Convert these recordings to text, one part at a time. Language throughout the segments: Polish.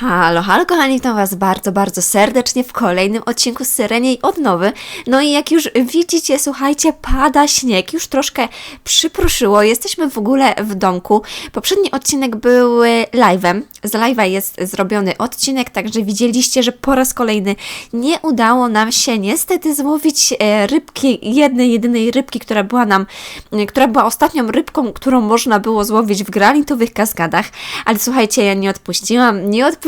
Halo, halo kochani, witam Was bardzo, bardzo serdecznie w kolejnym odcinku Syreniej Odnowy. No i jak już widzicie, słuchajcie, pada śnieg, już troszkę przypruszyło, jesteśmy w ogóle w domku. Poprzedni odcinek był live'em, z live'a jest zrobiony odcinek, także widzieliście, że po raz kolejny nie udało nam się niestety złowić e, rybki, jednej, jedynej rybki, która była nam, e, która była ostatnią rybką, którą można było złowić w granitowych kaskadach, ale słuchajcie, ja nie odpuściłam, nie odpuściłam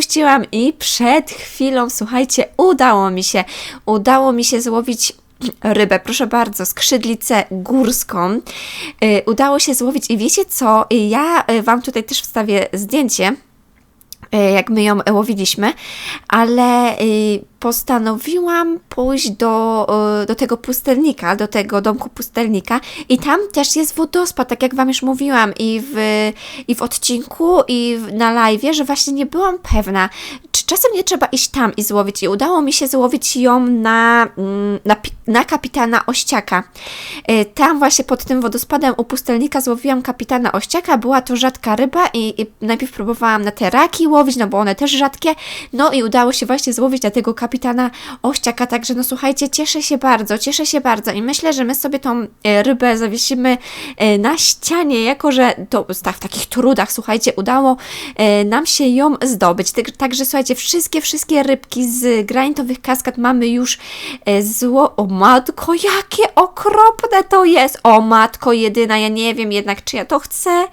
i przed chwilą, słuchajcie, udało mi się, udało mi się złowić rybę, proszę bardzo, skrzydlicę górską. Y, udało się złowić i wiecie co, ja y, Wam tutaj też wstawię zdjęcie, jak my ją łowiliśmy, ale postanowiłam pójść do, do tego pustelnika, do tego domku pustelnika i tam też jest wodospad, tak jak Wam już mówiłam i w, i w odcinku i w, na live, że właśnie nie byłam pewna, czasem nie trzeba iść tam i złowić. I udało mi się złowić ją na, mm, na, na kapitana Ościaka. Y, tam właśnie pod tym wodospadem u pustelnika złowiłam kapitana Ościaka, była to rzadka ryba i, i najpierw próbowałam na te raki łowić, no bo one też rzadkie, no i udało się właśnie złowić na tego kapitana Ościaka, także no słuchajcie, cieszę się bardzo, cieszę się bardzo. I myślę, że my sobie tą e, rybę zawiesimy e, na ścianie, jako że to w takich trudach, słuchajcie, udało e, nam się ją zdobyć. Także słuchajcie, wszystkie, wszystkie rybki z granitowych kaskad mamy już zło... O matko, jakie okropne to jest! O matko jedyna, ja nie wiem jednak, czy ja to chcę.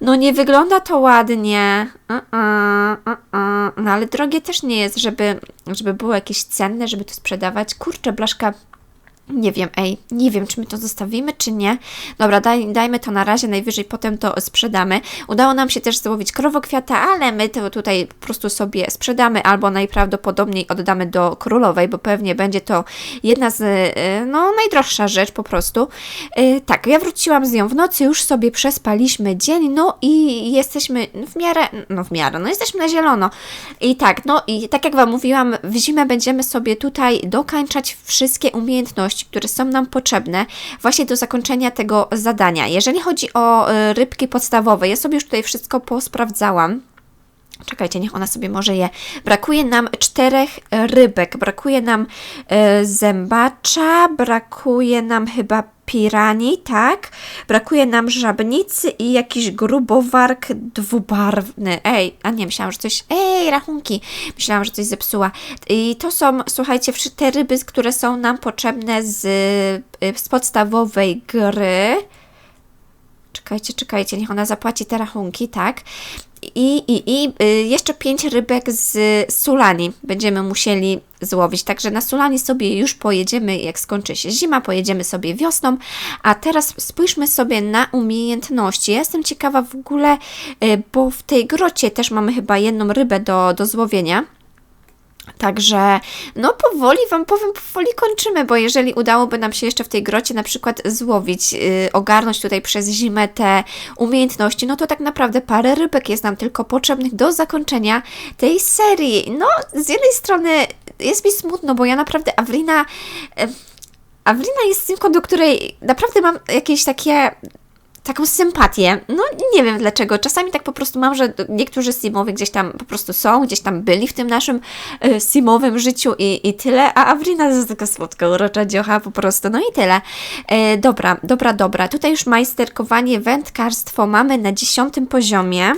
No nie wygląda to ładnie. Uh -uh, uh no ale drogie też nie jest, żeby, żeby było jakieś cenne, żeby to sprzedawać. Kurczę, blaszka nie wiem, ej, nie wiem, czy my to zostawimy, czy nie. Dobra, daj, dajmy to na razie, najwyżej potem to sprzedamy. Udało nam się też złowić krowokwiata, ale my to tutaj po prostu sobie sprzedamy albo najprawdopodobniej oddamy do królowej, bo pewnie będzie to jedna z, y, no, najdroższa rzecz po prostu. Yy, tak, ja wróciłam z nią w nocy, już sobie przespaliśmy dzień, no i jesteśmy w miarę, no w miarę, no jesteśmy na zielono. I tak, no i tak jak Wam mówiłam, w zimę będziemy sobie tutaj dokańczać wszystkie umiejętności, które są nam potrzebne właśnie do zakończenia tego zadania. Jeżeli chodzi o y, rybki podstawowe, ja sobie już tutaj wszystko posprawdzałam. Czekajcie, niech ona sobie może je. Brakuje nam czterech rybek. Brakuje nam y, zębacza, brakuje nam chyba pirani, tak? Brakuje nam żabnicy i jakiś grubowark dwubarwny. Ej, a nie, myślałam, że coś... Ej, rachunki! Myślałam, że coś zepsuła. I to są, słuchajcie, te ryby, które są nam potrzebne z, y, z podstawowej gry. Czekajcie, czekajcie, niech ona zapłaci te rachunki, tak? I, i, i y, jeszcze pięć rybek z sulani będziemy musieli złowić. Także na sulani sobie już pojedziemy, jak skończy się zima, pojedziemy sobie wiosną. A teraz spójrzmy sobie na umiejętności. Ja jestem ciekawa w ogóle, y, bo w tej grocie też mamy chyba jedną rybę do, do złowienia. Także, no powoli Wam powiem, powoli kończymy, bo jeżeli udałoby nam się jeszcze w tej grocie na przykład złowić, yy, ogarnąć tutaj przez zimę te umiejętności, no to tak naprawdę parę rybek jest nam tylko potrzebnych do zakończenia tej serii. No, z jednej strony jest mi smutno, bo ja naprawdę Awrina... Yy, Awrina jest synką, do której naprawdę mam jakieś takie taką sympatię. No nie wiem dlaczego. Czasami tak po prostu mam, że niektórzy simowie gdzieś tam po prostu są, gdzieś tam byli w tym naszym y, simowym życiu i, i tyle, a Avrina jest taka słodka, urocza dziocha po prostu, no i tyle. E, dobra, dobra, dobra. Tutaj już majsterkowanie, wędkarstwo mamy na dziesiątym poziomie.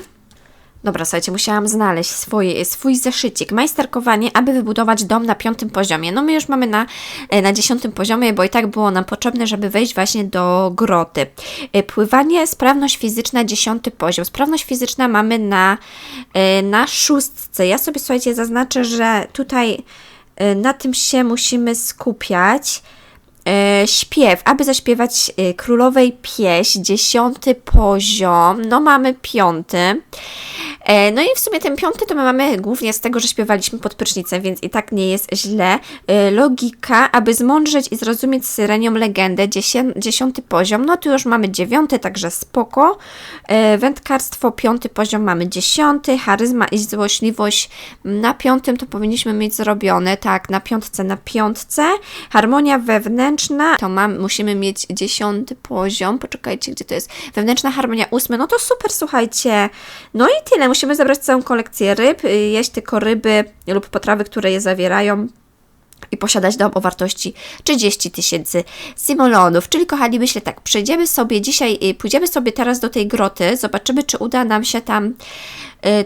Dobra, słuchajcie, musiałam znaleźć swój, swój zeszycik. Majsterkowanie, aby wybudować dom na piątym poziomie. No my już mamy na, e, na dziesiątym poziomie, bo i tak było nam potrzebne, żeby wejść właśnie do groty. E, pływanie, sprawność fizyczna, dziesiąty poziom. Sprawność fizyczna mamy na, e, na szóstce. Ja sobie, słuchajcie, zaznaczę, że tutaj na tym się musimy skupiać. E, śpiew, aby zaśpiewać e, królowej pieśń, dziesiąty poziom, no mamy piąty. E, no i w sumie ten piąty to my mamy głównie z tego, że śpiewaliśmy pod prysznicem, więc i tak nie jest źle. Logika, aby zmądrzeć i zrozumieć syrenią legendę, dziesiąty poziom, no tu już mamy dziewiąty, także spoko. Wędkarstwo, piąty poziom mamy dziesiąty, charyzma i złośliwość na piątym to powinniśmy mieć zrobione, tak, na piątce, na piątce. Harmonia wewnętrzna, wewnętrzna, to mam, musimy mieć dziesiąty poziom, poczekajcie, gdzie to jest, wewnętrzna harmonia ósmy, no to super, słuchajcie. No i tyle, musimy zebrać całą kolekcję ryb, y, jeść tylko ryby lub potrawy, które je zawierają i posiadać dom o wartości 30 tysięcy simolonów. Czyli kochani, myślę tak, przejdziemy sobie dzisiaj, y, pójdziemy sobie teraz do tej groty, zobaczymy, czy uda nam się tam y,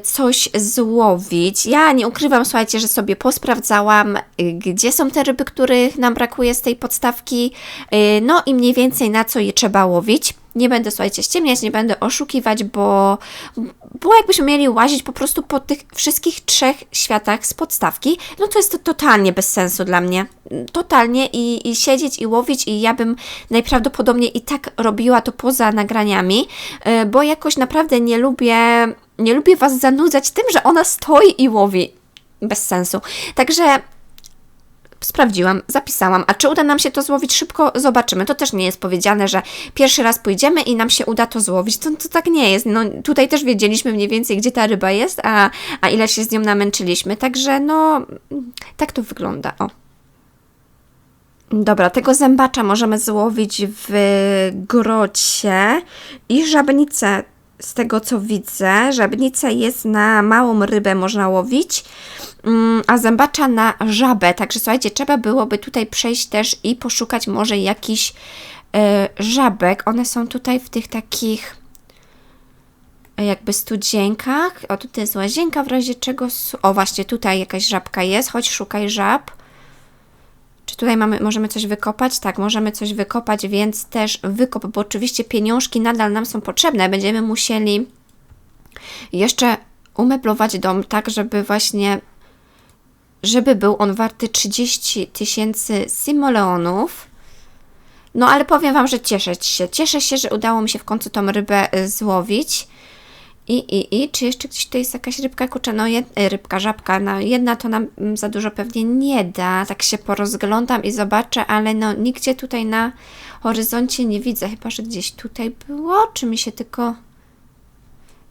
coś złowić. Ja nie ukrywam, słuchajcie, że sobie posprawdzałam, y, gdzie są te ryby, których nam brakuje z tej podstawki, no i mniej więcej na co je trzeba łowić. Nie będę, słuchajcie, ściemniać, nie będę oszukiwać, bo, bo jakbyśmy mieli łazić po prostu po tych wszystkich trzech światach z podstawki, no to jest to totalnie bez sensu dla mnie. Totalnie i, i siedzieć i łowić i ja bym najprawdopodobniej i tak robiła to poza nagraniami, e, bo jakoś naprawdę nie lubię, nie lubię Was zanudzać tym, że ona stoi i łowi. Bez sensu. Także sprawdziłam, zapisałam. A czy uda nam się to złowić szybko? Zobaczymy. To też nie jest powiedziane, że pierwszy raz pójdziemy i nam się uda to złowić. To, to tak nie jest. No, tutaj też wiedzieliśmy mniej więcej, gdzie ta ryba jest, a, a ile się z nią namęczyliśmy. Także no, tak to wygląda. O. Dobra, tego zębacza możemy złowić w grocie i żabnicę z tego co widzę, żabnica jest na małą rybę można łowić, mm, a zębacza na żabę. Także słuchajcie, trzeba byłoby tutaj przejść też i poszukać może jakiś e, żabek. One są tutaj w tych takich e, jakby studzienkach. O, tutaj jest łazienka w razie czego. O, właśnie tutaj jakaś żabka jest. Chodź, szukaj żab. Czy tutaj mamy, możemy coś wykopać? Tak, możemy coś wykopać, więc też wykop, bo oczywiście pieniążki nadal nam są potrzebne. Będziemy musieli jeszcze umeblować dom tak, żeby właśnie żeby był on warty 30 tysięcy simoleonów. No ale powiem Wam, że cieszę się. Cieszę się, że udało mi się w końcu tą rybę y, złowić. I, i, i, czy jeszcze gdzieś tutaj jest jakaś rybka? Kurczę, no jed, e, rybka, żabka, no jedna to nam mm, za dużo pewnie nie da. Tak się porozglądam i zobaczę, ale no nigdzie tutaj na horyzoncie nie widzę. Chyba, że gdzieś tutaj było, czy mi się tylko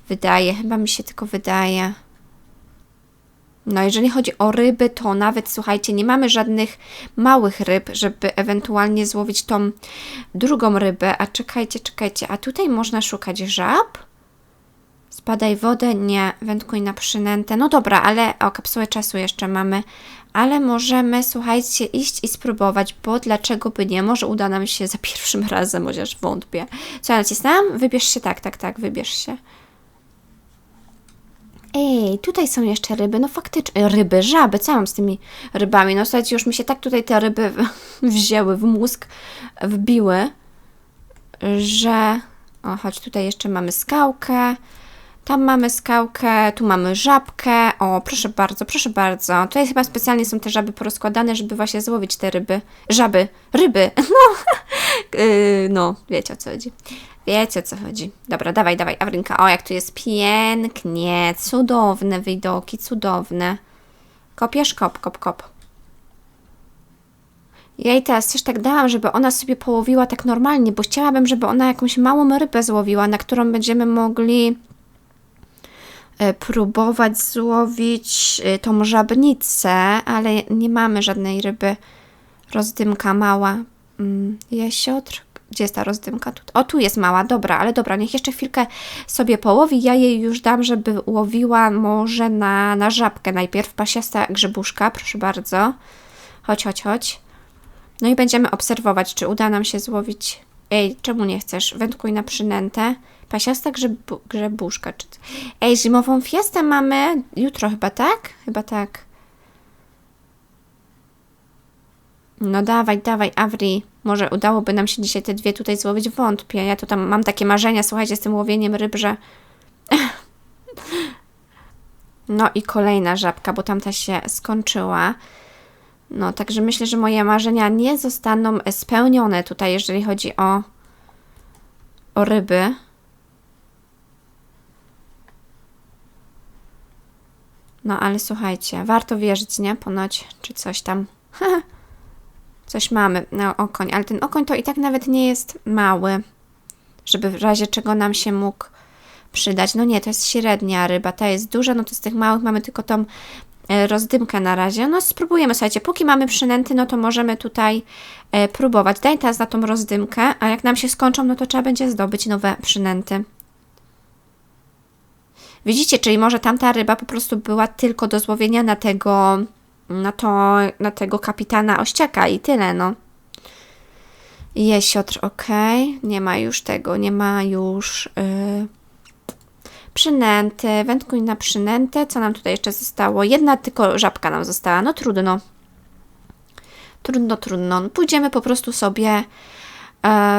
wydaje? Chyba mi się tylko wydaje. No, jeżeli chodzi o ryby, to nawet słuchajcie, nie mamy żadnych małych ryb, żeby ewentualnie złowić tą drugą rybę. A czekajcie, czekajcie, a tutaj można szukać żab? Spadaj wodę, nie, wędkuj na przynętę. No dobra, ale o kapsułę czasu jeszcze mamy. Ale możemy, słuchajcie, iść i spróbować, bo dlaczego by nie? Może uda nam się za pierwszym razem, chociaż wątpię. Co ja nacisnęłam? Wybierz się, tak, tak, tak, wybierz się. Ej, tutaj są jeszcze ryby, no faktycznie, ryby, żaby, co ja mam z tymi rybami? No słuchajcie, już mi się tak tutaj te ryby wzięły w mózg, wbiły, że... O, chodź, tutaj jeszcze mamy skałkę, tam mamy skałkę, tu mamy żabkę. O, proszę bardzo, proszę bardzo. Tutaj chyba specjalnie są te żaby porozkładane, żeby właśnie złowić te ryby. Żaby, ryby. No, yy, no wiecie o co chodzi. Wiecie o co chodzi. Dobra, dawaj, dawaj, Awrinka. O, jak tu jest pięknie. Cudowne widoki, cudowne. Kopiesz? Kop, kop, kop. Ja jej teraz też tak dałam, żeby ona sobie połowiła tak normalnie, bo chciałabym, żeby ona jakąś małą rybę złowiła, na którą będziemy mogli próbować złowić e, tą żabnicę, ale nie mamy żadnej ryby. Rozdymka mała. Mm, jesiotr. Gdzie jest ta rozdymka? O, tu jest mała, dobra, ale dobra, niech jeszcze chwilkę sobie połowi. Ja jej już dam, żeby łowiła może na, na żabkę najpierw. Pasiasta grzybuszka, proszę bardzo. Chodź, chodź, chodź. No i będziemy obserwować, czy uda nam się złowić. Ej, czemu nie chcesz? Wędkuj na przynętę. Pasiasta grzebu, grzebuszka. Czy... Ej, zimową fiestę mamy jutro chyba, tak? Chyba tak. No dawaj, dawaj, Avri. Może udałoby nam się dzisiaj te dwie tutaj złowić? Wątpię. Ja to tam mam takie marzenia, słuchajcie, z tym łowieniem ryb, że... No i kolejna żabka, bo tamta się skończyła. No, także myślę, że moje marzenia nie zostaną spełnione tutaj, jeżeli chodzi o, o ryby. No ale słuchajcie, warto wierzyć, nie? Ponoć, czy coś tam. coś mamy. No, okoń, ale ten okoń to i tak nawet nie jest mały, żeby w razie czego nam się mógł przydać. No nie, to jest średnia ryba, ta jest duża, no to z tych małych mamy tylko tą e, rozdymkę na razie. No spróbujemy, słuchajcie, póki mamy przynęty, no to możemy tutaj e, próbować. Daj teraz na tą rozdymkę, a jak nam się skończą, no to trzeba będzie zdobyć nowe przynęty. Widzicie, czyli może tamta ryba po prostu była tylko do złowienia na tego, na to, na tego kapitana ościaka i tyle, no. Jesiotr, ok. Nie ma już tego, nie ma już yy, przynęty. Wędkuj na przynętę. Co nam tutaj jeszcze zostało? Jedna tylko żabka nam została. No trudno. Trudno, trudno. Pójdziemy po prostu sobie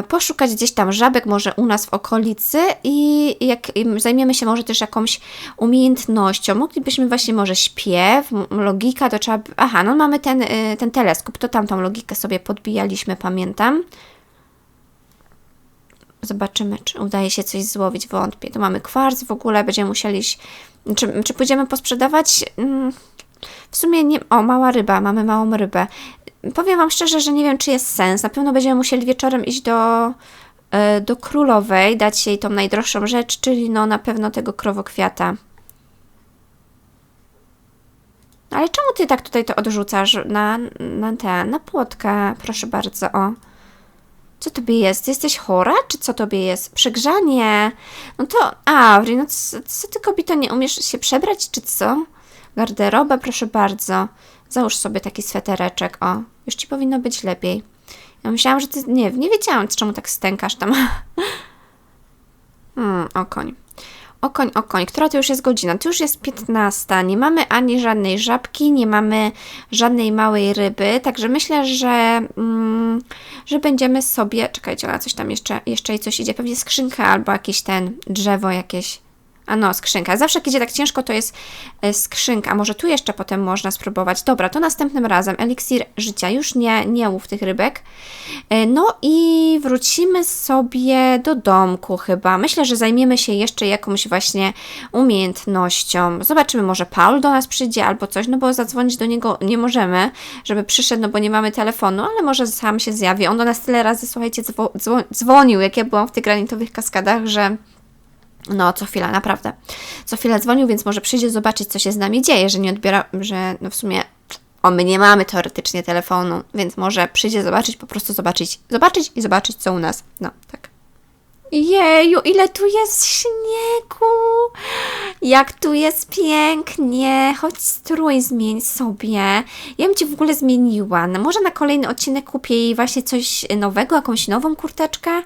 poszukać gdzieś tam żabek, może u nas w okolicy i jak zajmiemy się może też jakąś umiejętnością. Moglibyśmy właśnie może śpiew, logika, to trzeba... Aha, no mamy ten, y, ten teleskop, to tam tą logikę sobie podbijaliśmy, pamiętam. Zobaczymy, czy udaje się coś złowić. Wątpię. Tu mamy kwarc w ogóle, będziemy musieli... Czy, czy pójdziemy posprzedawać? Mm, w sumie nie... O, mała ryba, mamy małą rybę. Powiem Wam szczerze, że nie wiem, czy jest sens. Na pewno będziemy musieli wieczorem iść do, e, do królowej, dać jej tą najdroższą rzecz, czyli no na pewno tego krowokwiata. Ale czemu ty tak tutaj to odrzucasz na, na tę, na płotkę? Proszę bardzo, o. Co tobie jest? Jesteś chora? Czy co tobie jest? Przegrzanie? No to, Auri, no co, co ty kobito, nie umiesz się przebrać, czy co? Garderobę, proszę bardzo. Załóż sobie taki swetereczek, o. Już ci powinno być lepiej. Ja myślałam, że ty, nie, nie wiedziałam, czemu tak stękasz tam. hmm, o koń. O o która to już jest godzina? To już jest 15. Nie mamy ani żadnej żabki, nie mamy żadnej małej ryby, także myślę, że, mm, że będziemy sobie. Czekajcie, ona coś tam jeszcze, jeszcze coś idzie. Pewnie skrzynka albo jakieś ten drzewo jakieś. A no, skrzynka. Zawsze idzie tak ciężko, to jest e, skrzynka. Może tu jeszcze potem można spróbować. Dobra, to następnym razem. Eliksir życia. Już nie, nie łów tych rybek. E, no i wrócimy sobie do domku chyba. Myślę, że zajmiemy się jeszcze jakąś właśnie umiejętnością. Zobaczymy, może Paul do nas przyjdzie albo coś, no bo zadzwonić do niego nie możemy, żeby przyszedł, no bo nie mamy telefonu, ale może sam się zjawi. On do nas tyle razy, słuchajcie, dzwonił, jak ja byłam w tych granitowych kaskadach, że no, co chwila, naprawdę. Co chwilę dzwonił, więc może przyjdzie zobaczyć, co się z nami dzieje, że nie odbiera, że no w sumie o, my nie mamy teoretycznie telefonu, więc może przyjdzie zobaczyć, po prostu zobaczyć, zobaczyć i zobaczyć, co u nas. No, tak. Jeju, ile tu jest śniegu! Jak tu jest pięknie! Chodź strój zmień sobie. Ja bym Ci w ogóle zmieniła. No, może na kolejny odcinek kupię jej właśnie coś nowego, jakąś nową kurteczkę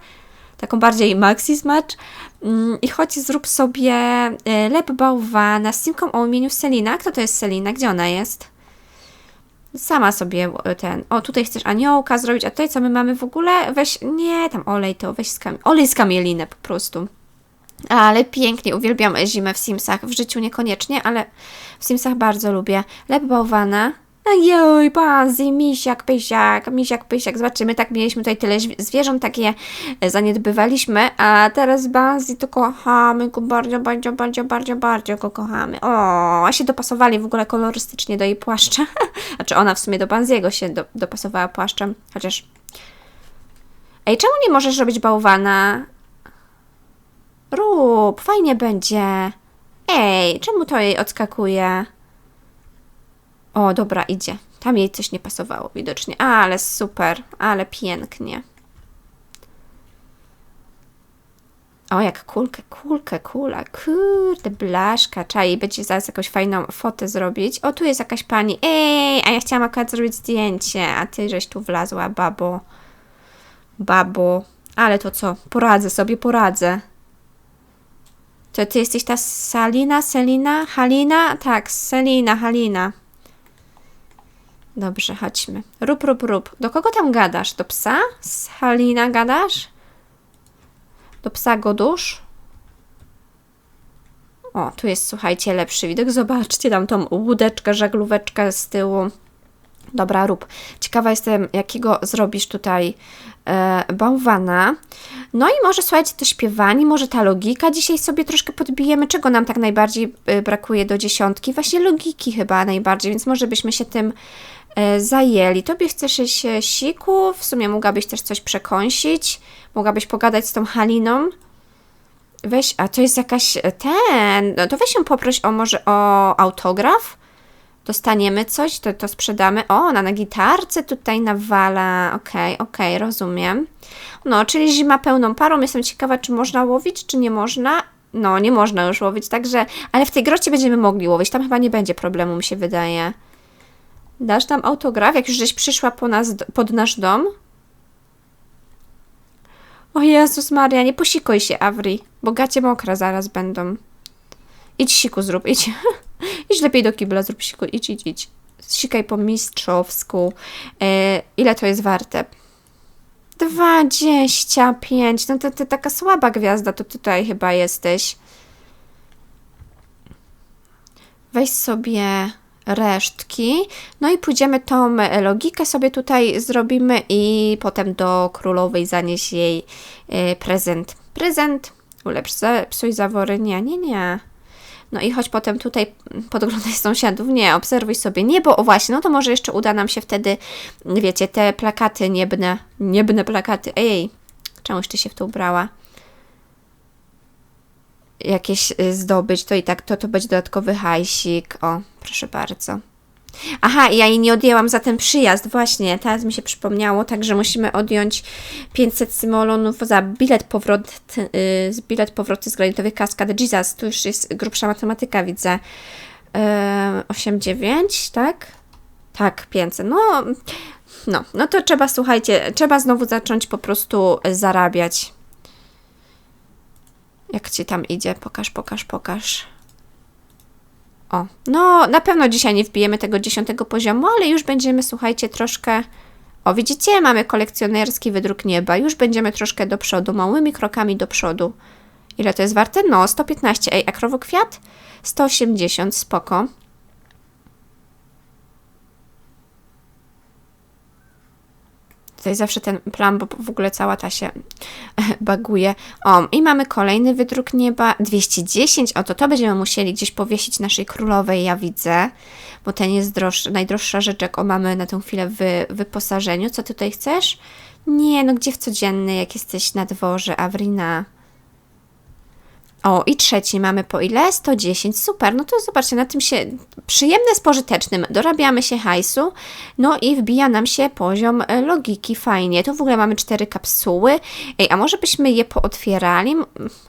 taką bardziej maxi smacz. Mm, I chodź zrób sobie e, lep bałwana z simką o imieniu Selina. Kto to jest Selina? Gdzie ona jest? Sama sobie e, ten. O, tutaj chcesz aniołka zrobić, a tutaj co my mamy w ogóle? Weź, nie, tam olej to, weź z kam... olej z kamielinę po prostu. Ale pięknie, uwielbiam zimę w Simsach. W życiu niekoniecznie, ale w Simsach bardzo lubię. Lep bałwana. Ojoj, Banzi, misiak, pysiak, misiak, pysiak. Zobaczymy, tak mieliśmy tutaj tyle zwierząt, takie e, zaniedbywaliśmy, a teraz Banzi to kochamy go bardzo, bardzo, bardzo, bardzo, bardzo go kochamy. O, a się dopasowali w ogóle kolorystycznie do jej płaszcza. Znaczy ona w sumie do Banziego się do, dopasowała płaszczem, chociaż... Ej, czemu nie możesz robić bałwana? Rób, fajnie będzie. Ej, czemu to jej odskakuje? O, dobra, idzie. Tam jej coś nie pasowało widocznie. Ale super, ale pięknie. O, jak kulkę, kulkę, kula. Kurde, blaszka. Czaj, będzie zaraz jakąś fajną fotę zrobić. O, tu jest jakaś pani. Ej, a ja chciałam akurat zrobić zdjęcie, a ty żeś tu wlazła, babo. Babo. Ale to co? Poradzę sobie, poradzę. To ty jesteś ta Salina, Selina, Halina? Tak, Selina, Halina. Dobrze, chodźmy. Rób, rób, rób. Do kogo tam gadasz? Do psa? Z Halina gadasz? Do psa godusz? O, tu jest, słuchajcie, lepszy widok. Zobaczcie tam tą łódeczkę, żaglóweczkę z tyłu. Dobra, rób. Ciekawa jestem, jakiego zrobisz tutaj e, bałwana. No i może, słuchajcie, to śpiewanie, może ta logika dzisiaj sobie troszkę podbijemy. Czego nam tak najbardziej e, brakuje do dziesiątki? Właśnie logiki chyba najbardziej, więc może byśmy się tym zajęli. Tobie chcesz się siku, w sumie mogłabyś też coś przekąsić, mogłabyś pogadać z tą Haliną. Weź, a to jest jakaś e, ten, no to weź ją poproś o może o autograf. dostaniemy coś, to, to sprzedamy. O, ona na gitarce tutaj nawala. Okej, okej, rozumiem. No, czyli zima pełną parą. Jestem ciekawa, czy można łowić, czy nie można. No, nie można już łowić, także... Ale w tej grocie będziemy mogli łowić. Tam chyba nie będzie problemu, mi się wydaje. Dasz nam autograf, jak już żeś przyszła po nas, pod nasz dom? O Jezus Maria, nie posikuj się, Avri, bo gacie mokre zaraz będą. Idź siku zrób, idź. idź lepiej do kibla, zrób siku, idź, idź, idź. Sikaj po mistrzowsku. E, ile to jest warte? 25. No to ty taka słaba gwiazda, to tutaj chyba jesteś. Weź sobie resztki. No i pójdziemy tą logikę sobie tutaj zrobimy i potem do królowej zanieś jej e, prezent. Prezent, ulepsz psuj zawory. Nie, nie, nie. No i chodź potem tutaj podglądaj sąsiadów. Nie, obserwuj sobie niebo. O właśnie, no to może jeszcze uda nam się wtedy, wiecie, te plakaty niebne, niebne plakaty. Ej, czemuś ty się w to ubrała? Jakieś y, zdobyć, to i tak to, to będzie dodatkowy hajsik. O, proszę bardzo. Aha, ja jej nie odjęłam za ten przyjazd, właśnie, teraz mi się przypomniało, także musimy odjąć 500 symolonów za bilet powrot, yy, bilet powrotu z granitowych kaskad Jesus, tu już jest grubsza matematyka, widzę. Yy, 8,9, tak? Tak, 500, no, no, no to trzeba, słuchajcie, trzeba znowu zacząć po prostu zarabiać. Jak Ci tam idzie? Pokaż, pokaż, pokaż. O, no na pewno dzisiaj nie wbijemy tego dziesiątego poziomu, ale już będziemy, słuchajcie, troszkę... O, widzicie, mamy kolekcjonerski wydruk nieba. Już będziemy troszkę do przodu, małymi krokami do przodu. Ile to jest warte? No, 115. Ej, a krowokwiat? 180, spoko. Tutaj zawsze ten plan, bo w ogóle cała ta się baguje. O, i mamy kolejny wydruk nieba, 210, oto to będziemy musieli gdzieś powiesić naszej królowej, ja widzę, bo ten jest droższy, najdroższa rzecz, jaką mamy na tę chwilę w wyposażeniu. Co tutaj chcesz? Nie, no gdzie w codzienny, jak jesteś na dworze, Awrina? O, i trzeci mamy po ile? 110, super. No to zobaczcie, na tym się przyjemne z pożytecznym. Dorabiamy się hajsu, no i wbija nam się poziom e, logiki, fajnie. Tu w ogóle mamy cztery kapsuły. Ej, a może byśmy je pootwierali?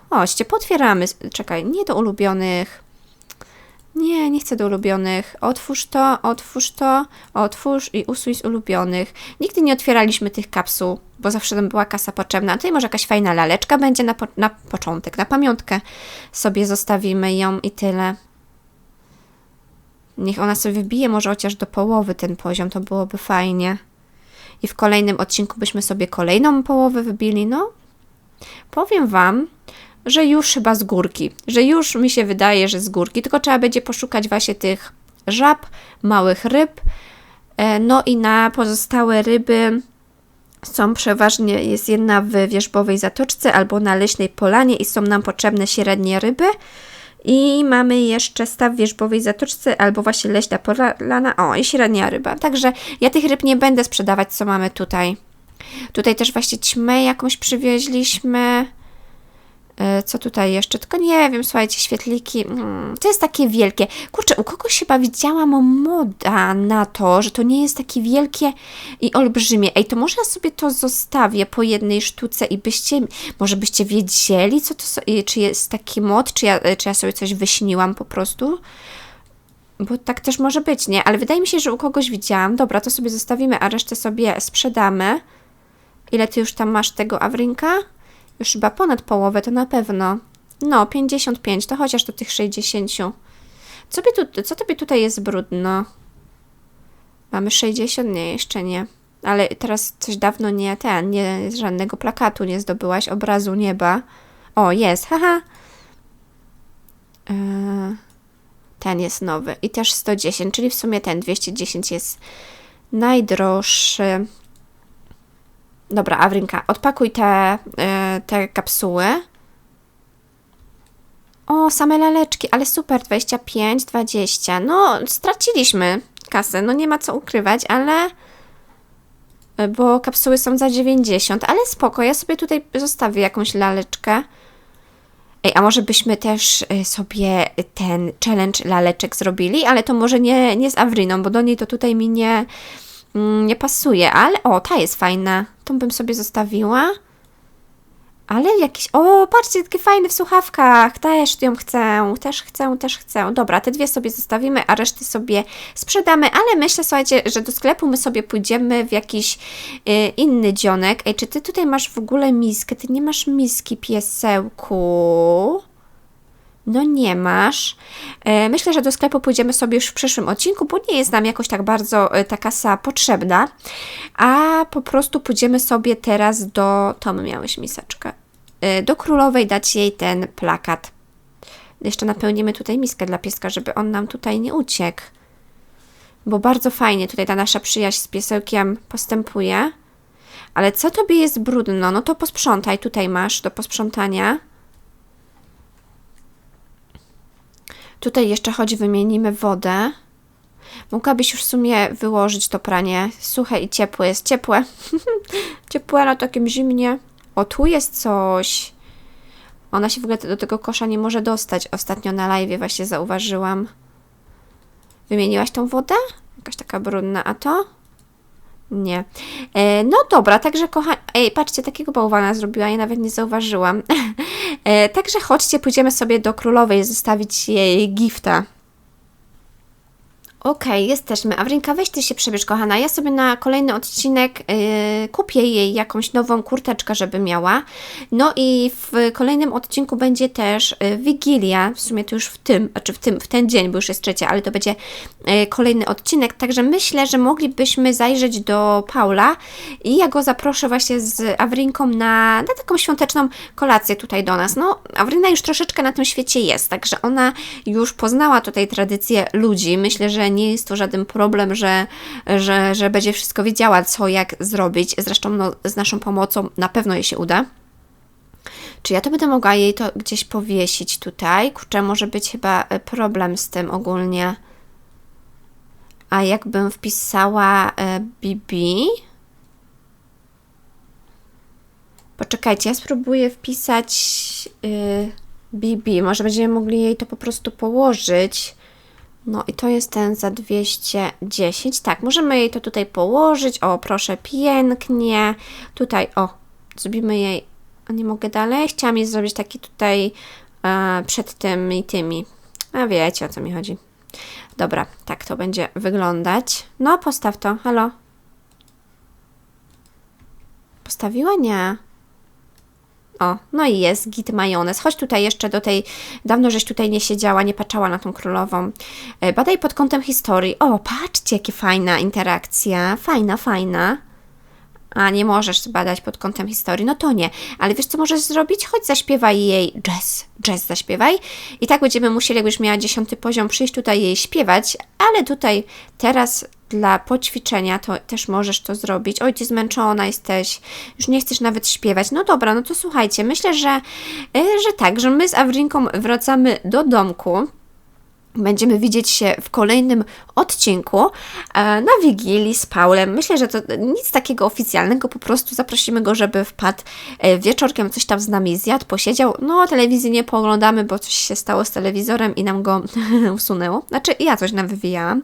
Oście, pootwieramy. Czekaj, nie do ulubionych. Nie, nie chcę do ulubionych. Otwórz to, otwórz to, otwórz i usuń z ulubionych. Nigdy nie otwieraliśmy tych kapsuł, bo zawsze tam była kasa potrzebna. Tutaj może jakaś fajna laleczka będzie na, po na początek, na pamiątkę sobie zostawimy ją i tyle. Niech ona sobie wybije może chociaż do połowy ten poziom, to byłoby fajnie. I w kolejnym odcinku byśmy sobie kolejną połowę wybili. No, powiem Wam, że już chyba z górki, że już mi się wydaje, że z górki, tylko trzeba będzie poszukać właśnie tych żab, małych ryb, e, no i na pozostałe ryby są przeważnie, jest jedna w wierzbowej zatoczce albo na leśnej polanie i są nam potrzebne średnie ryby. I mamy jeszcze staw wierzbowej zatoczce albo właśnie leśna polana, o i średnia ryba. Także ja tych ryb nie będę sprzedawać, co mamy tutaj. Tutaj też właśnie ćmę jakąś przywieźliśmy. E, co tutaj jeszcze? Tylko nie wiem, słuchajcie, świetliki. Mm, to jest takie wielkie. Kurczę, u kogoś chyba widziałam moda na to, że to nie jest takie wielkie i olbrzymie. Ej, to może ja sobie to zostawię po jednej sztuce i byście, może byście wiedzieli, co to czy jest taki mod, czy ja, czy ja sobie coś wyśniłam po prostu. Bo tak też może być, nie? Ale wydaje mi się, że u kogoś widziałam. Dobra, to sobie zostawimy, a resztę sobie sprzedamy. Ile ty już tam masz tego Awrinka? Już chyba ponad połowę, to na pewno. No, 55, to chociaż do tych 60. Co, by tu, co tobie tutaj jest brudno? Mamy 60? Nie, jeszcze nie. Ale teraz coś dawno nie ten, nie, żadnego plakatu nie zdobyłaś, obrazu nieba. O, jest, haha. Yy, ten jest nowy i też 110, czyli w sumie ten 210 jest najdroższy. Dobra, Awrinka, odpakuj te, yy, te kapsuły. O, same laleczki, ale super, 25, 20. No, straciliśmy kasę, no nie ma co ukrywać, ale... E, bo kapsuły są za 90, ale spoko, ja sobie tutaj zostawię jakąś laleczkę. Ej, a może byśmy też y, sobie ten challenge laleczek zrobili, ale to może nie, nie z Awriną, bo do niej to tutaj mi nie, nie pasuje, ale o, ta jest fajna. Tą bym sobie zostawiła. Ale jakiś. O, patrzcie, takie fajne w słuchawkach. Też ją chcę, też chcę, też chcę. Dobra, te dwie sobie zostawimy, a reszty sobie sprzedamy. Ale myślę, słuchajcie, że do sklepu my sobie pójdziemy w jakiś y, inny dzionek. Ej, czy ty tutaj masz w ogóle miskę? Ty nie masz miski, piesełku. No nie masz. E, Myślę, że do sklepu pójdziemy sobie już w przyszłym odcinku, bo nie jest nam jakoś tak bardzo e, ta kasa potrzebna. A po prostu pójdziemy sobie teraz do. To my miałeś miseczkę. E, Do królowej dać jej ten plakat. Jeszcze napełnimy tutaj miskę dla pieska, żeby on nam tutaj nie uciekł. Bo bardzo fajnie tutaj ta nasza przyjaźń z piesełkiem postępuje. Ale co tobie jest brudno? No to posprzątaj. Tutaj masz do posprzątania. Tutaj jeszcze choć wymienimy wodę. Mogłabyś już w sumie wyłożyć to pranie. Suche i ciepłe jest. Ciepłe. ciepłe na takim zimnie. O, tu jest coś. Ona się w ogóle do tego kosza nie może dostać. Ostatnio na live właśnie zauważyłam. Wymieniłaś tą wodę? Jakaś taka brudna, a to? Nie. E, no dobra, także kochani. Ej, patrzcie, takiego bałwana zrobiła, ja nawet nie zauważyłam. e, także chodźcie, pójdziemy sobie do królowej zostawić jej gifta. Okej, jesteśmy. Awrinka, weź ty się przebierz, kochana. Ja sobie na kolejny odcinek yy, kupię jej jakąś nową kurteczkę, żeby miała. No i w kolejnym odcinku będzie też yy, Wigilia, w sumie to już w tym, znaczy w tym, w ten dzień, bo już jest trzecia, ale to będzie yy, kolejny odcinek, także myślę, że moglibyśmy zajrzeć do Paula i ja go zaproszę właśnie z Awrinką na, na taką świąteczną kolację tutaj do nas. No, Awrina już troszeczkę na tym świecie jest, także ona już poznała tutaj tradycje ludzi. Myślę, że nie jest to żaden problem, że, że, że będzie wszystko wiedziała, co, jak zrobić. Zresztą no, z naszą pomocą na pewno jej się uda. Czy ja to będę mogła jej to gdzieś powiesić tutaj? Kurczę, może być chyba e, problem z tym ogólnie. A jakbym wpisała e, BB? Poczekajcie, ja spróbuję wpisać y, BB. Może będziemy mogli jej to po prostu położyć. No i to jest ten za 210. Tak, możemy jej to tutaj położyć. O, proszę, pięknie. Tutaj, o, zrobimy jej. A nie mogę dalej. Chciałam jej zrobić taki tutaj e, przed tymi tymi. A wiecie o co mi chodzi. Dobra, tak to będzie wyglądać. No, postaw to. Halo. Postawiła? Nie. O, no i jest git majonez. Chodź tutaj jeszcze do tej, dawno żeś tutaj nie siedziała, nie patrzała na tą królową. E, Badaj pod kątem historii. O, patrzcie, jakie fajna interakcja. Fajna, fajna. A nie możesz badać pod kątem historii, no to nie. Ale wiesz, co możesz zrobić? Chodź, zaśpiewaj jej jazz. Jazz zaśpiewaj. I tak będziemy musieli, jakbyś miała dziesiąty poziom, przyjść tutaj jej śpiewać, ale tutaj teraz dla poćwiczenia to też możesz to zrobić. Oj, ty zmęczona jesteś, już nie chcesz nawet śpiewać. No dobra, no to słuchajcie, myślę, że, y, że tak, że my z Awrinką wracamy do domku. Będziemy widzieć się w kolejnym odcinku e, na Wigilii z Paulem. Myślę, że to nic takiego oficjalnego, po prostu zaprosimy go, żeby wpadł e, wieczorkiem, coś tam z nami zjadł, posiedział. No, telewizji nie pooglądamy, bo coś się stało z telewizorem i nam go usunęło. Znaczy, ja coś nam wywijałam.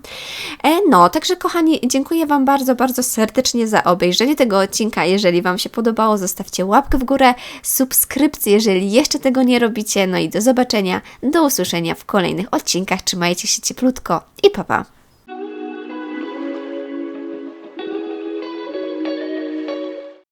E, No, także kochani, dziękuję Wam bardzo, bardzo serdecznie za obejrzenie tego odcinka. Jeżeli Wam się podobało, zostawcie łapkę w górę, subskrypcję, jeżeli jeszcze tego nie robicie. No i do zobaczenia, do usłyszenia w kolejnych odcinkach. Trzymajcie się cieplutko i pa pa!